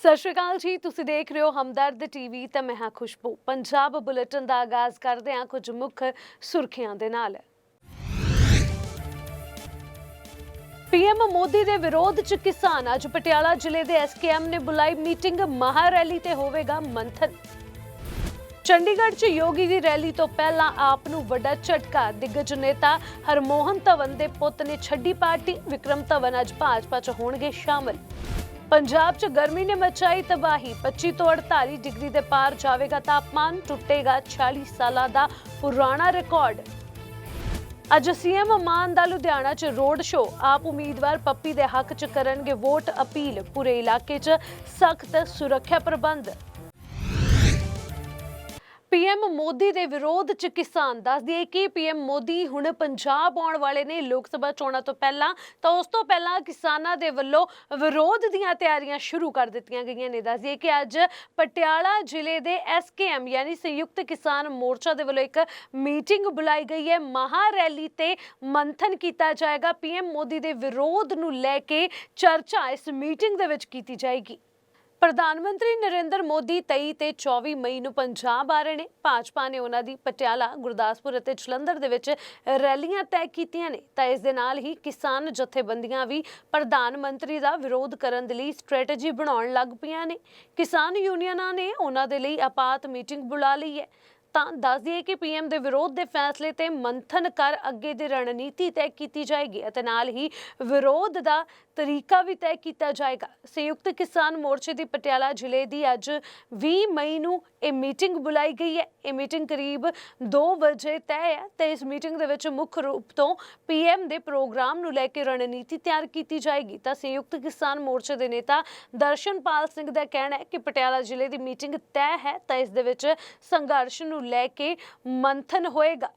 ਸਤਿ ਸ਼੍ਰੀ ਅਕਾਲ ਜੀ, ਤੁਸੀਂ ਦੇਖ ਰਹੇ ਹੋ ਹਮਦਰਦ ਟੀਵੀ, ਤੇ ਮੈਂ ਹਾਂ ਖੁਸ਼ਬੂ। ਪੰਜਾਬ ਬੁਲੇਟਿਨ ਦਾ ਆਗਾਜ਼ ਕਰਦੇ ਹਾਂ ਕੁਝ ਮੁੱਖ ਸੁਰਖੀਆਂ ਦੇ ਨਾਲ। ਪੀਐਮ ਮੋਦੀ ਦੇ ਵਿਰੋਧ ਚ ਕਿਸਾਨ, ਅੱਜ ਪਟਿਆਲਾ ਜ਼ਿਲ੍ਹੇ ਦੇ ਐਸਕੇਐਮ ਨੇ ਬੁਲਾਈ ਮੀਟਿੰਗ, ਮਹਾ ਰੈਲੀ ਤੇ ਹੋਵੇਗਾ ਮੰਥਨ। ਚੰਡੀਗੜ੍ਹ 'ਚ ਯੋਗੀ ਦੀ ਰੈਲੀ ਤੋਂ ਪਹਿਲਾਂ ਆਪ ਨੂੰ ਵੱਡਾ ਝਟਕਾ, ਦਿੱਗਜ ਨੇਤਾ ਹਰਮੋਹਨ ਧਵਨ ਦੇ ਪੁੱਤ ਨੇ ਛੱਡੀ ਪਾਰਟੀ, ਵਿਕਰਮ ਧਵਨ ਅੱਜ ਭਾਜਪਾ 'ਚ ਹੋਣਗੇ ਸ਼ਾਮਲ। ਪੰਜਾਬ 'ਚ ਗਰਮੀ ਨੇ ਮਚਾਈ ਤਬਾਹੀ। 25 ਤੋਂ 48 ਡਿਗਰੀ ਦੇ ਪਾਰ ਜਾਵੇਗਾ ਤਾਪਮਾਨ, ਟੁੱਟੇਗਾ 40 ਸਾਲਾਂ ਦਾ ਪੁਰਾਣਾ ਰਿਕਾਰਡ। ਅੱਜ ਸੀਐਮ ਮਾਨ ਦਾ ਲੁਧਿਆਣਾ 'ਚ ਰੋਡ ਸ਼ੋ ਆਪ ਉਮੀਦਵਾਰ ਪੱਪੀ ਦੇ ਹੱਕ 'ਚ ਕਰਨਗੇ ਵੋਟ ਅਪੀਲ। ਪੂਰੇ ਇਲਾਕੇ 'ਚ ਸਖਤ ਸੁਰੱਖਿਆ ਪ੍ਰਬੰਧ। ਪੀਐਮ ਮੋਦੀ ਦੇ ਵਿਰੋਧ ਚ ਕਿਸਾਨ ਦੱਸ ਦਈਏ ਕਿ ਪੀਐਮ ਮੋਦੀ ਹੁਣ ਪੰਜਾਬ ਆਉਣ ਵਾਲੇ ਨੇ ਲੋਕ ਸਭਾ ਚੋਣਾਂ ਤੋਂ ਪਹਿਲਾਂ, ਤਾਂ ਉਸ ਤੋਂ ਪਹਿਲਾਂ ਕਿਸਾਨਾਂ ਦੇ ਵੱਲੋਂ ਵਿਰੋਧ ਦੀਆਂ ਤਿਆਰੀਆਂ ਸ਼ੁਰੂ ਕਰ ਦਿੱਤੀਆਂ ਗਈਆਂ ਨੇ। ਦੱਸਦੀ ਦਈਏ ਕਿ ਅੱਜ ਪਟਿਆਲਾ ਜ਼ਿਲ੍ਹੇ ਦੇ ਐਸਕੇਐਮ ਯਾਨੀ ਸੰਯੁਕਤ ਕਿਸਾਨ ਮੋਰਚਾ ਦੇ ਵੱਲੋਂ ਇੱਕ ਮੀਟਿੰਗ ਬੁਲਾਈ ਗਈ ਹੈ। ਮਹਾ ਰੈਲੀ ਤੇ ਮੰਥਨ ਕੀਤਾ ਜਾਏਗਾ। ਪੀਐਮ ਮੋਦੀ ਦੇ ਵਿਰੋਧ ਨੂੰ ਲੈ ਕੇ ਚਰਚਾ ਇਸ ਮੀਟਿੰਗ ਦੇ ਵਿੱਚ ਕੀਤੀ ਜਾਏਗੀ। ਪ੍ਰਧਾਨ ਮੰਤਰੀ ਨਰਿੰਦਰ ਮੋਦੀ 23 ਤੇ 24 ਮਈ ਨੂੰ ਪੰਜਾਬ ਆ ਰਹੇ ਨੇ। ਭਾਜਪਾ ਨੇ ਉਹਨਾਂ ਦੀ ਪਟਿਆਲਾ, ਗੁਰਦਾਸਪੁਰ ਅਤੇ ਜਲੰਧਰ ਦੇ ਵਿੱਚ ਰੈਲੀਆਂ ਤੈਅ ਕੀਤੀਆਂ ਨੇ। ਤਾਂ ਇਸ ਦੇ ਨਾਲ ਹੀ ਕਿਸਾਨ ਜਥੇਬੰਦੀਆਂ ਵੀ ਪ੍ਰਧਾਨ ਮੰਤਰੀ ਦਾ ਵਿਰੋਧ ਕਰਨ ਦੇ ਲਈ ਸਟ੍ਰੈਟਜੀ ਬਣਾਉਣ ਲੱਗ ਪਈਆਂ ਨੇ। ਕਿਸਾਨ ਯੂਨੀਅਨਾਂ ਨੇ ਉਹਨਾਂ ਦੇ ਲਈ ਆਪਾਤ ਮੀਟਿੰਗ ਬੁਲਾ ਲਈ ਹੈ। ਤਾਂ ਦੱਸ ਦਈਏ ਕਿ ਪੀਐਮ ਦੇ ਵਿਰੋਧ ਦੇ ਫੈਸਲੇ ਤੇ ਮੰਥਨ ਕਰ ਅੱਗੇ ਦੀ ਰਣਨੀਤੀ ਤੈਅ ਕੀਤੀ ਜਾਏਗੀ ਅਤੇ ਨਾਲ ਹੀ ਵਿਰੋਧ ਦਾ ਤਰੀਕਾ ਵੀ ਤੈਅ ਕੀਤਾ ਜਾਏਗਾ। ਸੰਯੁਕਤ ਕਿਸਾਨ ਮੋਰਚੇ ਦੀ ਪਟਿਆਲਾ ਜ਼ਿਲ੍ਹੇ ਦੀ ਅੱਜ 20 ਮਈ ਨੂੰ ਇਹ ਮੀਟਿੰਗ ਬੁਲਾਈ ਗਈ ਹੈ। ਇਹ ਮੀਟਿੰਗ ਕਰੀਬ 2 ਵਜੇ ਤੈਅ ਹੈ ਤੇ ਇਸ ਮੀਟਿੰਗ ਦੇ ਵਿੱਚ ਮੁੱਖ ਰੂਪ ਤੋਂ ਪੀਐਮ ਦੇ ਪ੍ਰੋਗਰਾਮ ਨੂੰ ਲੈ ਕੇ ਰਣਨੀਤੀ ਤਿਆਰ ਕੀਤੀ ਜਾਏਗੀ। ਤਾਂ ਸੰਯੁਕਤ ਕਿਸਾਨ ਮੋਰਚੇ ਦੇ ਨੇਤਾ ਦਰਸ਼ਨਪਾਲ ਸਿੰਘ ਦਾ ਕਹਿਣਾ ਹੈ ਕਿ ਪਟਿਆਲਾ ਜ਼ਿਲ੍ਹੇ ਦੀ ਮੀਟਿੰਗ ਤੈਅ ਹੈ ਤਾਂ ਇਸ ਦੇ ਵਿੱਚ ਸੰਘਰਸ਼ ਨੂੰ ਲੈ ਕੇ ਮੰਥਨ ਹੋਏਗਾ।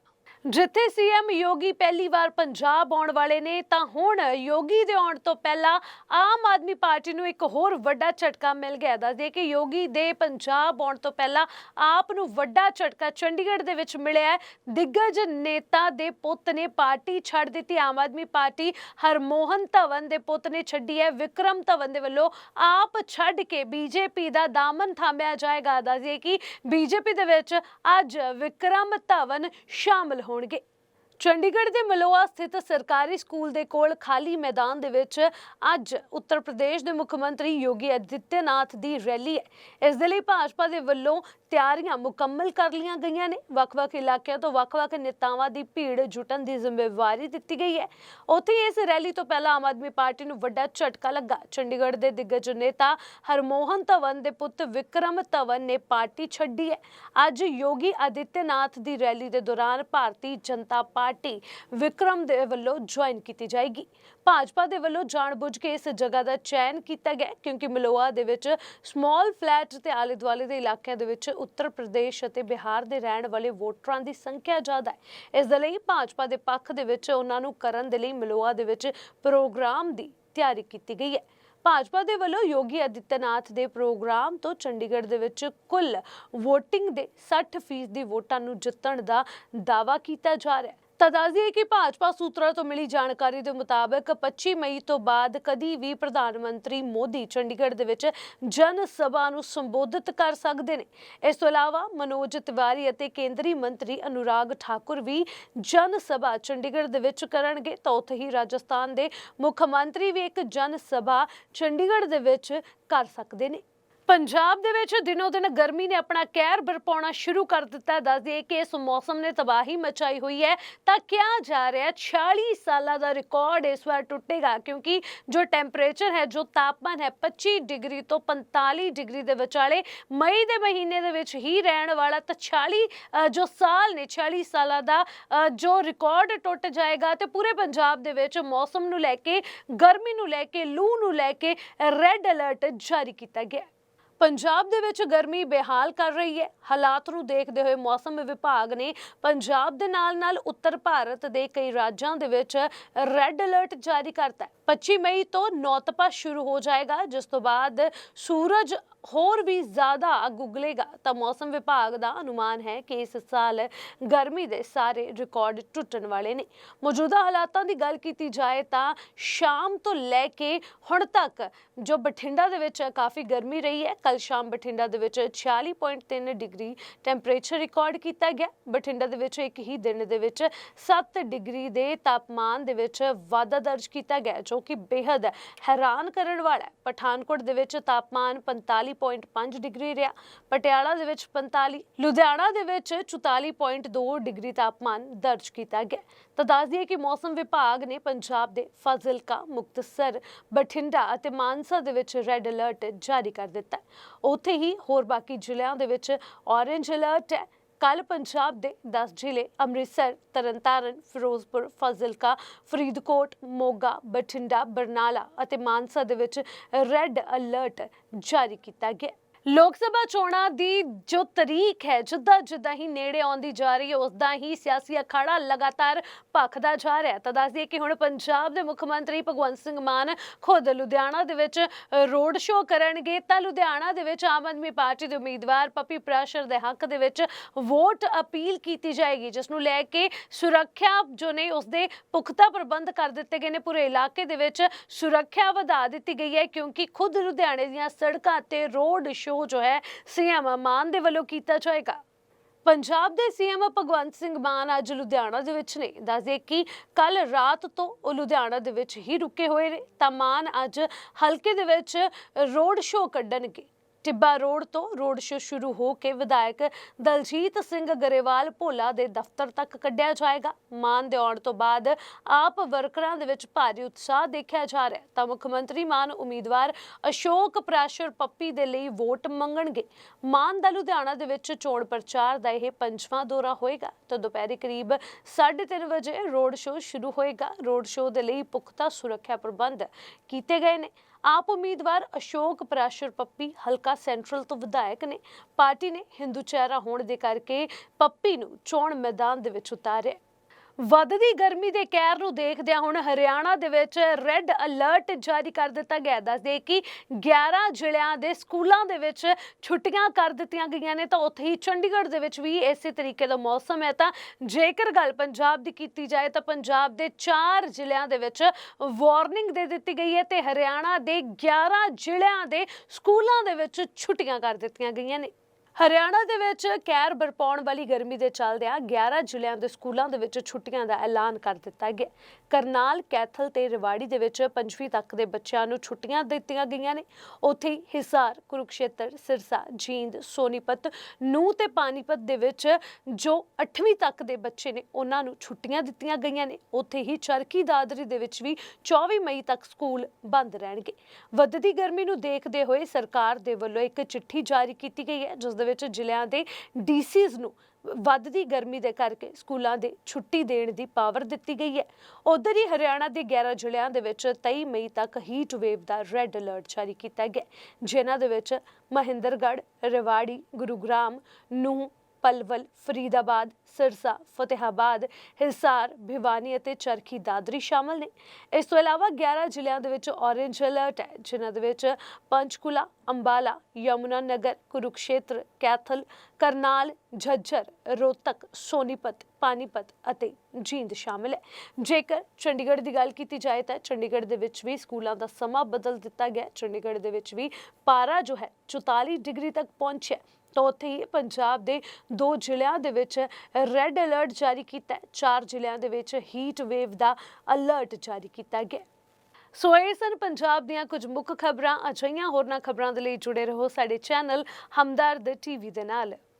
ਜਿੱਥੇ ਸੀਐਮ ਯੋਗੀ ਪਹਿਲੀ ਵਾਰ ਪੰਜਾਬ ਆਉਣ ਵਾਲੇ ਨੇ, ਤਾਂ ਹੁਣ ਯੋਗੀ ਦੇ ਆਉਣ ਤੋਂ ਪਹਿਲਾਂ ਆਮ ਆਦਮੀ ਪਾਰਟੀ ਨੂੰ ਇੱਕ ਹੋਰ ਵੱਡਾ ਝਟਕਾ ਮਿਲ ਗਿਆ। ਦੱਸਦੇ ਕਿ ਯੋਗੀ ਦੇ ਪੰਜਾਬ ਆਉਣ ਤੋਂ ਪਹਿਲਾਂ ਆਪ ਨੂੰ ਵੱਡਾ ਝਟਕਾ ਚੰਡੀਗੜ੍ਹ ਦੇ ਵਿੱਚ ਮਿਲਿਆ ਹੈ। ਦਿੱਗਜ ਨੇਤਾ ਦੇ ਪੁੱਤ ਨੇ ਪਾਰਟੀ ਛੱਡ ਦਿੱਤੀ। ਆਮ ਆਦਮੀ ਪਾਰਟੀ ਹਰਮੋਹਨ ਧਵਨ ਦੇ ਪੁੱਤ ਨੇ ਛੱਡੀ ਹੈ। ਵਿਕਰਮ ਧਵਨ ਦੇ ਵੱਲੋਂ ਆਪ ਛੱਡ ਕੇ ਬੀਜੇਪੀ ਦਾ ਦਾਮਨ ਥਾਮਿਆ ਜਾਏਗਾ। ਦੱਸਦੇ ਕਿ ਬੀਜੇਪੀ ਦੇ ਵਿੱਚ ਅੱਜ ਵਿਕਰਮ ਧਵਨ ਸ਼ਾਮਲ ਹੋਣਗੇ ਚੰਡੀਗੜ੍ਹ ਦੇ ਮਲੋਆ ਸਥਿਤ ਸਰਕਾਰੀ ਸਕੂਲ ਦੇ ਕੋਲ ਖਾਲੀ ਮੈਦਾਨ ਦੇ ਵਿੱਚ ਅੱਜ ਉੱਤਰ ਪ੍ਰਦੇਸ਼ ਦੇ ਮੁੱਖ ਮੰਤਰੀ ਯੋਗੀ ਆਦਿੱਤਿਆਨਾਥ ਦੀ ਰੈਲੀ ਹੈ। ਇਸ ਦੇ ਲਈ ਭਾਜਪਾ ਦੇ ਵੱਲੋਂ ਤਿਆਰੀਆਂ ਮੁਕੰਮਲ ਕਰ ਲਈਆਂ ਗਈਆਂ ਨੇ। ਵੱਖ-ਵੱਖ ਇਲਾਕਿਆਂ ਤੋਂ ਵੱਖ-ਵੱਖ ਨੇਤਾਵਾਂ ਦੀ ਭੀੜ ਜੁਟਣ ਦੀ ਜ਼ਿੰਮੇਵਾਰੀ ਦਿੱਤੀ ਗਈ ਹੈ। ਉੱਥੇ ਇਸ ਰੈਲੀ ਤੋਂ ਪਹਿਲਾਂ ਆਮ ਆਦਮੀ ਪਾਰਟੀ ਨੂੰ ਵੱਡਾ ਝਟਕਾ ਲੱਗਾ। ਚੰਡੀਗੜ੍ਹ ਦੇ ਦਿੱਗਜ ਨੇਤਾ ਹਰਮੋਹਨ ਧਵਨ ਦੇ ਪੁੱਤ ਵਿਕਰਮ ਧਵਨ ਨੇ ਪਾਰਟੀ ਛੱਡੀ ਹੈ। ਅੱਜ ਯੋਗੀ ਆਦਿੱਤਿਆਨਾਥ ਦੀ ਰੈਲੀ ਦੇ ਦੌਰਾਨ ਭਾਰਤੀ ਜਨਤਾ ਪਾਰਟੀ ਵਿਕਰਮ ਦੇ ਵੱਲੋਂ ਜੁਆਇਨ ਕੀਤੀ ਜਾਏਗੀ। ਭਾਜਪਾ ਦੇ ਵੱਲੋਂ ਜਾਣਬੁੱਝ ਕੇ ਇਸ ਜਗ੍ਹਾ ਦਾ ਚੈਨ ਕੀਤਾ ਗਿਆ ਕਿਉਂਕਿ ਮਲੋਆ ਦੇ ਵਿੱਚ ਸਮਾਲ ਫਲੈਟ ਤੇ ਆਲੇ ਦੁਆਲੇ ਦੇ ਇਲਾਕਿਆਂ ਦੇ ਵਿੱਚ ਉੱਤਰ ਪ੍ਰਦੇਸ਼ ਅਤੇ ਬਿਹਾਰ ਦੇ ਰਹਿਣ ਵਾਲੇ ਵੋਟਰਾਂ ਦੀ ਸੰਖਿਆ ਜ਼ਿਆਦਾ ਹੈ। ਇਸ ਦੇ ਲਈ ਭਾਜਪਾ ਦੇ ਪੱਖ ਦੇ ਵਿੱਚ ਉਹਨਾਂ ਨੂੰ ਕਰਨ ਦੇ ਲਈ ਮਲੋਆ ਦੇ ਵਿੱਚ ਪ੍ਰੋਗਰਾਮ ਦੀ ਤਿਆਰੀ ਕੀਤੀ ਗਈ ਹੈ। ਭਾਜਪਾ ਦੇ ਵੱਲੋਂ ਯੋਗੀ ਆਦਿੱਤਿਆਨਾਥ ਦੇ ਪ੍ਰੋਗਰਾਮ ਤੋਂ ਚੰਡੀਗੜ੍ਹ ਦੇ ਵਿੱਚ ਕੁੱਲ VOTING ਦੇ 60% ਦੀ ਵੋਟਾਂ ਨੂੰ ਜਿੱਤਣ ਦਾ ਦਾਅਵਾ ਕੀਤਾ ਜਾ ਰਿਹਾ ਹੈ। ਤਾਂ ਦੱਸਦੀ ਹੈ ਕਿ ਭਾਜਪਾ ਸੂਤਰਾਂ ਤੋਂ ਮਿਲੀ ਜਾਣਕਾਰੀ ਦੇ ਮੁਤਾਬਕ 25 ਮਈ ਤੋਂ ਬਾਅਦ ਕਦੀ ਵੀ ਪ੍ਰਧਾਨ ਮੰਤਰੀ ਮੋਦੀ ਚੰਡੀਗੜ੍ਹ ਦੇ ਵਿੱਚ ਜਨ ਸਭਾ ਨੂੰ ਸੰਬੋਧਿਤ ਕਰ ਸਕਦੇ ਨੇ। ਇਸ ਤੋਂ ਇਲਾਵਾ ਮਨੋਜ ਤਿਵਾਰੀ ਅਤੇ ਕੇਂਦਰੀ ਮੰਤਰੀ ਅਨੁਰਾਗ ਠਾਕੁਰ ਵੀ ਜਨ ਸਭਾ ਚੰਡੀਗੜ੍ਹ ਦੇ ਵਿੱਚ ਕਰਨਗੇ। ਤਾਂ ਉੱਥੇ ਹੀ ਰਾਜਸਥਾਨ ਦੇ ਮੁੱਖ ਮੰਤਰੀ ਵੀ ਇੱਕ ਜਨ ਸਭਾ ਚੰਡੀਗੜ੍ਹ ਦੇ ਵਿੱਚ ਕਰ ਸਕਦੇ ਨੇ। ਪੰਜਾਬ ਦੇ ਵਿੱਚ ਦਿਨੋ ਦਿਨ ਗਰਮੀ ਨੇ ਆਪਣਾ ਕਹਿਰ ਬਰਪਾਉਣਾ ਸ਼ੁਰੂ ਕਰ ਦਿੱਤਾ। ਹੈ ਦੱਸ ਦਈਏ ਕਿ ਇਸ ਮੌਸਮ ਨੇ ਤਬਾਹੀ ਮਚਾਈ ਹੋਈ ਹੈ। ਤਾਂ ਕਿਹਾ ਜਾ ਰਿਹਾ ਹੈ 46 ਸਾਲਾਂ ਦਾ ਰਿਕਾਰਡ ਇਸ ਵਾਰ ਟੁੱਟੇਗਾ ਕਿਉਂਕਿ ਜੋ ਟੈਂਪਰੇਚਰ ਹੈ, ਜੋ ਤਾਪਮਾਨ ਹੈ 25 ਡਿਗਰੀ ਤੋਂ 45 ਡਿਗਰੀ ਦੇ ਵਿਚਾਲੇ ਮਈ ਦੇ ਮਹੀਨੇ ਦੇ ਵਿੱਚ ਹੀ ਰਹਿਣ ਵਾਲਾ ਤਾਂ 46 ਜੋ ਸਾਲ ਨੇ 46 ਸਾਲਾਂ ਦਾ ਜੋ ਰਿਕਾਰਡ ਟੁੱਟ ਜਾਏਗਾ ਤੇ ਪੂਰੇ ਪੰਜਾਬ ਦੇ ਵਿੱਚ ਮੌਸਮ ਨੂੰ ਲੈ ਕੇ, ਗਰਮੀ ਨੂੰ ਲੈ ਕੇ, ਲੂ ਨੂੰ ਲੈ ਕੇ ਰੈੱਡ ਅਲਰਟ ਜਾਰੀ ਕੀਤਾ ਗਿਆ। ਪੰਜਾਬ ਦੇ ਵਿੱਚ ਗਰਮੀ ਬੇਹਾਲ ਕਰ ਰਹੀ ਹੈ। ਹਾਲਾਤ ਨੂੰ ਦੇਖਦੇ ਹੋਏ ਮੌਸਮ ਵਿਭਾਗ ਨੇ ਪੰਜਾਬ ਦੇ ਨਾਲ-ਨਾਲ ਉੱਤਰ ਭਾਰਤ ਦੇ ਕਈ ਰਾਜਾਂ ਦੇ ਵਿੱਚ ਰੈੱਡ ਅਲਰਟ ਜਾਰੀ ਕਰਤਾ ਹੈ। 25 ਮਈ ਤੋਂ ਨੌਤਪਾ ਸ਼ੁਰੂ ਹੋ ਜਾਏਗਾ, ਜਿਸ ਤੋਂ ਬਾਅਦ ਸੂਰਜ ਹੋਰ ਵੀ ਜ਼ਿਆਦਾ ਗੁਗਲੇਗਾ ਤਾਂ ਮੌਸਮ ਵਿਭਾਗ ਦਾ ਅਨੁਮਾਨ ਹੈ ਕਿ ਇਸ ਸਾਲ ਗਰਮੀ ਦੇ ਸਾਰੇ ਰਿਕਾਰਡ ਟੁੱਟਣ ਵਾਲੇ ਨੇ। ਮੌਜੂਦਾ ਹਾਲਾਤਾਂ ਦੀ ਗੱਲ ਕੀਤੀ ਜਾਏ ਤਾਂ ਸ਼ਾਮ ਤੋਂ ਲੈ ਕੇ ਹੁਣ ਤੱਕ ਜੋ ਬਠਿੰਡਾ ਦੇ ਵਿੱਚ ਕਾਫੀ ਗਰਮੀ ਰਹੀ ਹੈ ਕੱਲ ਸ਼ਾਮ ਬਠਿੰਡਾ ਦੇ ਵਿੱਚ 46.3 ਡਿਗਰੀ ਟੈਂਪਰੇਚਰ ਰਿਕਾਰਡ ਕੀਤਾ ਗਿਆ। ਬਠਿੰਡਾ ਦੇ ਵਿੱਚ ਇੱਕ ਹੀ ਦਿਨ ਦੇ ਵਿੱਚ 7 ਡਿਗਰੀ ਦੇ ਤਾਪਮਾਨ ਦੇ ਵਿੱਚ ਵਾਧਾ ਦਰਜ ਕੀਤਾ ਗਿਆ, ਜੋ ਕਿ ਬੇहद ਹੈਰਾਨ ਕਰਨ ਵਾਲਾ ਹੈ। ਪਠਾਨਕੋਟ ਦੇ ਵਿੱਚ ਤਾਪਮਾਨ 45.5 ਡਿਗਰੀ ਰਿਹਾ। ਪਟਿਆਲਾ ਦੇ ਵਿੱਚ 45 ਲੁਧਿਆਣਾ ਦੇ ਵਿੱਚ 44.2 ਡਿਗਰੀ ਤਾਪਮਾਨ ਦਰਜ ਕੀਤਾ ਗਿਆ ਤਾਂ ਦੱਸ ਦਈਏ ਕਿ ਮੌਸਮ ਵਿਭਾਗ ਨੇ ਪੰਜਾਬ ਦੇ ਫਾਜ਼ਿਲਕਾ, ਮੁਕਤਸਰ, ਬਠਿੰਡਾ ਅਤੇ ਮਾਨਸਾ ਦੇ ਵਿੱਚ ਰੈੱਡ ਅਲਰਟ ਜਾਰੀ ਕਰ ਦਿੱਤਾ ਉੱਥੇ ਹੀ ਹੋਰ ਬਾਕੀ ਜ਼ਿਲ੍ਹਿਆਂ ਦੇ ਵਿੱਚ ਔਰੇਂਜ ਅਲਰਟ ਹੈ। ਕੱਲ ਪੰਜਾਬ ਦੇ 10 ਜ਼ਿਲ੍ਹੇ ਅੰਮ੍ਰਿਤਸਰ, ਤਰਨਤਾਰਨ, ਫਿਰੋਜ਼ਪੁਰ, ਫਾਜ਼ਿਲਕਾ, ਫਰੀਦਕੋਟ, ਮੋਗਾ, ਬਠਿੰਡਾ, ਬਰਨਾਲਾ ਅਤੇ ਮਾਨਸਾ ਦੇ ਵਿੱਚ ਰੈੱਡ ਅਲਰਟ ਜਾਰੀ ਕੀਤਾ ਗਿਆ। ਲੋਕ ਸਭਾ ਚੋਣਾਂ ਦੀ ਜੋ ਤਰੀਕ ਹੈ, ਜਿੱਦਾਂ ਜਿੱਦਾਂ ਹੀ ਨੇੜੇ ਆਉਂਦੀ ਜਾ ਰਹੀ ਹੈ, ਉਸਦਾ ਹੀ ਸਿਆਸੀ ਅਖਾੜਾ ਲਗਾਤਾਰ ਭਖਦਾ ਜਾ ਰਿਹਾ ਤਾਂ ਦੱਸ ਦਈਏ ਕਿ ਹੁਣ ਪੰਜਾਬ ਦੇ ਮੁੱਖ ਮੰਤਰੀ ਭਗਵੰਤ ਸਿੰਘ ਮਾਨ ਖੁਦ ਲੁਧਿਆਣਾ ਦੇ ਵਿੱਚ ਰੋਡ ਸ਼ੋਅ ਕਰਨਗੇ। ਤਾਂ ਲੁਧਿਆਣਾ ਦੇ ਵਿੱਚ ਆਮ ਆਦਮੀ ਪਾਰਟੀ ਦੇ ਉਮੀਦਵਾਰ ਪੱਪੀ ਪ੍ਰਾਸ਼ਰ ਦੇ ਹੱਕ ਦੇ ਵਿੱਚ ਵੋਟ ਅਪੀਲ ਕੀਤੀ ਜਾਏਗੀ, ਜਿਸ ਨੂੰ ਲੈ ਕੇ ਸੁਰੱਖਿਆ ਜੋ ਨੇ ਉਸਦੇ ਪੁਖਤਾ ਪ੍ਰਬੰਧ ਕਰ ਦਿੱਤੇ ਗਏ ਨੇ। ਪੂਰੇ ਇਲਾਕੇ ਦੇ ਵਿੱਚ ਸੁਰੱਖਿਆ ਵਧਾ ਦਿੱਤੀ ਗਈ ਹੈ, ਕਿਉਂਕਿ ਖੁਦ ਲੁਧਿਆਣੇ ਦੀਆਂ ਸੜਕਾਂ ਤੇ ਰੋਡ ਸ਼ੋਅ ਜੋ ਹੈ ਸੀਐਮ ਮਾਨ ਦੇ ਵੱਲੋਂ ਕੀਤਾ ਜਾਏਗਾ। ਪੰਜਾਬ ਦੇ ਸੀਐਮ ਭਗਵੰਤ ਸਿੰਘ ਮਾਨ ਅੱਜ ਲੁਧਿਆਣਾ ਦੇ ਵਿੱਚ ਨੇ। ਦੱਸਦੇ ਕਿ ਕੱਲ ਰਾਤ ਤੋਂ ਉਹ ਲੁਧਿਆਣਾ ਦੇ ਵਿੱਚ ਹੀ ਰੁਕੇ ਹੋਏ ਨੇ। ਤਾਂ ਮਾਨ ਅੱਜ ਹਲਕੇ ਦੇ ਵਿੱਚ ਰੋਡ ਸ਼ੋਅ ਕੱਢਣਗੇ। ਟਿੱਬਾ ਰੋਡ ਤੋਂ ਰੋਡ ਸ਼ੋਅ ਸ਼ੁਰੂ ਹੋ ਕੇ ਵਿਧਾਇਕ ਦਲਜੀਤ ਸਿੰਘ ਗਰੇਵਾਲ ਭੋਲਾ ਦੇ ਦਫ਼ਤਰ ਤੱਕ ਕੱਢਿਆ ਜਾਏਗਾ। ਮਾਨ ਦੇ ਆਉਣ ਤੋਂ ਬਾਅਦ ਆਪ ਵਰਕਰਾਂ ਦੇ ਵਿੱਚ ਭਾਰੀ ਉਤਸ਼ਾਹ ਦੇਖਿਆ ਜਾ ਰਿਹਾ ਤਾਂ ਮੁੱਖ ਮੰਤਰੀ ਮਾਨ ਉਮੀਦਵਾਰ ਅਸ਼ੋਕ ਪ੍ਰਾਸ਼ਰ ਪੱਪੀ ਦੇ ਲਈ ਵੋਟ ਮੰਗਣਗੇ। ਮਾਨ ਦਾ ਲੁਧਿਆਣਾ ਦੇ ਵਿੱਚ ਚੋਣ ਪ੍ਰਚਾਰ ਦਾ ਇਹ ਪੰਜਵਾਂ ਦੌਰਾ ਹੋਏਗਾ। ਤਾਂ ਦੁਪਹਿਰੇ ਕਰੀਬ 3:30 ਵਜੇ ਰੋਡ ਸ਼ੋਅ ਸ਼ੁਰੂ ਹੋਏਗਾ। ਰੋਡ ਸ਼ੋਅ ਦੇ ਲਈ ਪੁਖਤਾ ਸੁਰੱਖਿਆ ਪ੍ਰਬੰਧ ਕੀਤੇ ਗਏ ਨੇ। ਆਪ ਉਮੀਦਵਾਰ ਅਸ਼ੋਕ ਪ੍ਰਾਸ਼ਰ ਪੱਪੀ ਹਲਕਾ ਸੈਂਟਰਲ ਤੋਂ ਵਿਧਾਇਕ ਨੇ। ਪਾਰਟੀ ਨੇ ਹਿੰਦੂ ਚਿਹਰਾ ਹੋਣ ਦੇ ਕਰਕੇ ਪੱਪੀ ਨੂੰ ਚੋਣ ਮੈਦਾਨ ਦੇ ਵਿੱਚ ਉਤਾਰਿਆ। ਵੱਧਦੀ ਗਰਮੀ ਦੇ ਕਹਿਰ ਨੂੰ ਦੇਖਦਿਆਂ ਹੁਣ ਹਰਿਆਣਾ ਦੇ ਵਿੱਚ ਰੈੱਡ ਅਲਰਟ ਜਾਰੀ ਕਰ ਦਿੱਤਾ ਗਿਆ ਦੱਸਦੇ ਕਿ 11 ਜ਼ਿਲ੍ਹਿਆਂ ਦੇ ਸਕੂਲਾਂ ਦੇ ਵਿੱਚ ਛੁੱਟੀਆਂ ਕਰ ਦਿੱਤੀਆਂ ਗਈਆਂ ਨੇ, ਤਾਂ ਉੱਥੇ ਹੀ ਚੰਡੀਗੜ੍ਹ ਦੇ ਵਿੱਚ ਵੀ ਇਸੇ ਤਰੀਕੇ ਦਾ ਮੌਸਮ ਹੈ। ਤਾਂ ਜੇਕਰ ਗੱਲ ਪੰਜਾਬ ਦੀ ਕੀਤੀ ਜਾਏ, ਤਾਂ ਪੰਜਾਬ ਦੇ 4 ਜ਼ਿਲ੍ਹਿਆਂ ਦੇ ਵਿੱਚ ਵਾਰਨਿੰਗ ਦੇ ਦਿੱਤੀ ਗਈ ਹੈ ਤੇ ਹਰਿਆਣਾ ਦੇ 11 ਜ਼ਿਲ੍ਹਿਆਂ ਦੇ ਸਕੂਲਾਂ ਦੇ ਵਿੱਚ ਛੁੱਟੀਆਂ ਕਰ ਦਿੱਤੀਆਂ ਗਈਆਂ ਨੇ। ਹਰਿਆਣਾ ਦੇ ਵਿੱਚ ਕਹਿਰ ਬਰਪਾਉਣ ਵਾਲੀ ਗਰਮੀ ਦੇ ਚੱਲਦਿਆਂ 11 ਜ਼ਿਲ੍ਹਿਆਂ ਦੇ ਸਕੂਲਾਂ ਦੇ ਵਿੱਚ ਛੁੱਟੀਆਂ ਦਾ ਐਲਾਨ ਕਰ ਦਿੱਤਾ ਗਿਆ। ਕਰਨਾਲ, ਕੈਥਲ ਤੇ ਰਿਵਾੜੀ ਦੇ ਵਿੱਚ ਪੰਜਵੀਂ ਤੱਕ ਦੇ ਬੱਚਿਆਂ ਨੂੰ ਛੁੱਟੀਆਂ ਦਿੱਤੀਆਂ ਗਈਆਂ ਨੇ। ਉੱਥੇ ਹੀ ਹਿਸਾਰ, ਕੁਰੂਕਸ਼ੇਤਰ, ਸਿਰਸਾ, ਜੀਂਦ, ਸੋਨੀਪਤ ਨੂੰ ਤੇ ਪਾਨੀਪਤ ਦੇ ਵਿੱਚ ਜੋ 8ਵੀਂ ਤੱਕ ਦੇ ਬੱਚੇ ਨੇ, ਉਹਨਾਂ ਨੂੰ ਛੁੱਟੀਆਂ ਦਿੱਤੀਆਂ ਗਈਆਂ ਨੇ। ਉੱਥੇ ਹੀ ਚਰਖੀ ਦਾਦਰੀ ਦੇ ਵਿੱਚ ਵੀ 24 ਮਈ ਤੱਕ ਸਕੂਲ ਬੰਦ ਰਹਿਣਗੇ। ਵੱਧਦੀ ਗਰਮੀ ਨੂੰ ਦੇਖਦੇ ਹੋਏ ਸਰਕਾਰ ਦੇ ਵੱਲੋਂ ਇੱਕ ਚਿੱਠੀ ਜਾਰੀ ਕੀਤੀ ਗਈ ਹੈ, ਜਿਸ ਦੇ ਵਿੱਚ ਜ਼ਿਲ੍ਹਿਆਂ ਦੇ ਡੀਸੀਜ਼ ਨੂੰ ਵੱਧਦੀ ਗਰਮੀ ਦੇ ਕਰਕੇ ਸਕੂਲਾਂ ਦੇ ਛੁੱਟੀ ਦੇਣ ਦੀ ਪਾਵਰ ਦਿੱਤੀ ਗਈ ਹੈ। ਉਧਰ ਹੀ ਹਰਿਆਣਾ ਦੇ 11 ਜ਼ਿਲ੍ਹਿਆਂ ਦੇ ਵਿੱਚ 23 ਮਈ ਤੱਕ ਹੀਟ ਵੇਵ ਦਾ ਰੈੱਡ ਅਲਰਟ ਜਾਰੀ ਕੀਤਾ ਗਿਆ। ਜਿਨ੍ਹਾਂ ਦੇ ਵਿੱਚ ਮਹਿੰਦਰਗੜ੍ਹ, ਰੇਵਾੜੀ, ਗੁਰੂਗ੍ਰਾਮ ਨੂੰ ਪਲਵਲ, ਫਰੀਦਾਬਾਦ, ਸਿਰਸਾ, ਫਤਿਹਾਬਾਦ ਹਿਸਾਰ ਭਿਵਾਨੀ ਅਤੇ ਚਰਖੀ ਦਾਦਰੀ ਸ਼ਾਮਲ ਨੇ। ਇਸ ਤੋਂ ਇਲਾਵਾ 11 ਜ਼ਿਲ੍ਹਿਆਂ ਦੇ ਵਿੱਚ ਔਰੇਂਜ ਅਲਰਟ ਹੈ, ਜਿਨ੍ਹਾਂ ਦੇ ਵਿੱਚ ਪੰਚਕੁਲਾ, ਅੰਬਾਲਾ ਯਮੁਨਾ ਨਗਰ ਕੁਰੂਕਸ਼ੇਤਰ, ਕੈਥਲ, ਕਰਨਾਲ ਝੱਜਰ, ਰੋਹਤਕ, ਸੋਨੀਪਤ, ਪਾਨੀਪਤ ਅਤੇ ਜੀਂਦ ਸ਼ਾਮਿਲ ਹੈ। ਜੇਕਰ ਚੰਡੀਗੜ੍ਹ ਦੀ ਗੱਲ ਕੀਤੀ ਜਾਏ ਤਾਂ ਚੰਡੀਗੜ੍ਹ ਦੇ ਵਿੱਚ ਵੀ ਸਕੂਲਾਂ ਦਾ ਸਮਾਂ ਬਦਲ ਦਿੱਤਾ ਗਿਆ ਚੰਡੀਗੜ੍ਹ ਦੇ ਵਿੱਚ ਵੀ ਪਾਰਾ ਜੋ ਹੈ 44 ਡਿਗਰੀ ਤੱਕ ਪਹੁੰਚਿਆ ਤਾਂ ਉੱਥੇ ਹੀ ਪੰਜਾਬ ਦੇ ਦੋ ਜ਼ਿਲ੍ਹਿਆਂ ਦੇ ਵਿੱਚ ਰੈੱਡ ਅਲਰਟ ਜਾਰੀ ਕੀਤਾ ਚਾਰ ਜ਼ਿਲ੍ਹਿਆਂ ਦੇ ਵਿੱਚ ਹੀਟ ਵੇਵ ਦਾ ਅਲਰਟ ਜਾਰੀ ਕੀਤਾ ਗਿਆ ਸੋ ਇਹ ਸਨ ਪੰਜਾਬ ਦੀਆਂ ਕੁਝ ਮੁੱਖ ਖਬਰਾਂ। ਅਜਿਹੀਆਂ ਹੋਰਨਾਂ ਖਬਰਾਂ ਦੇ ਲਈ ਜੁੜੇ ਰਹੋ ਸਾਡੇ ਚੈਨਲ ਹਮਦਰਦ ਟੀਵੀ ਦੇ ਨਾਲ।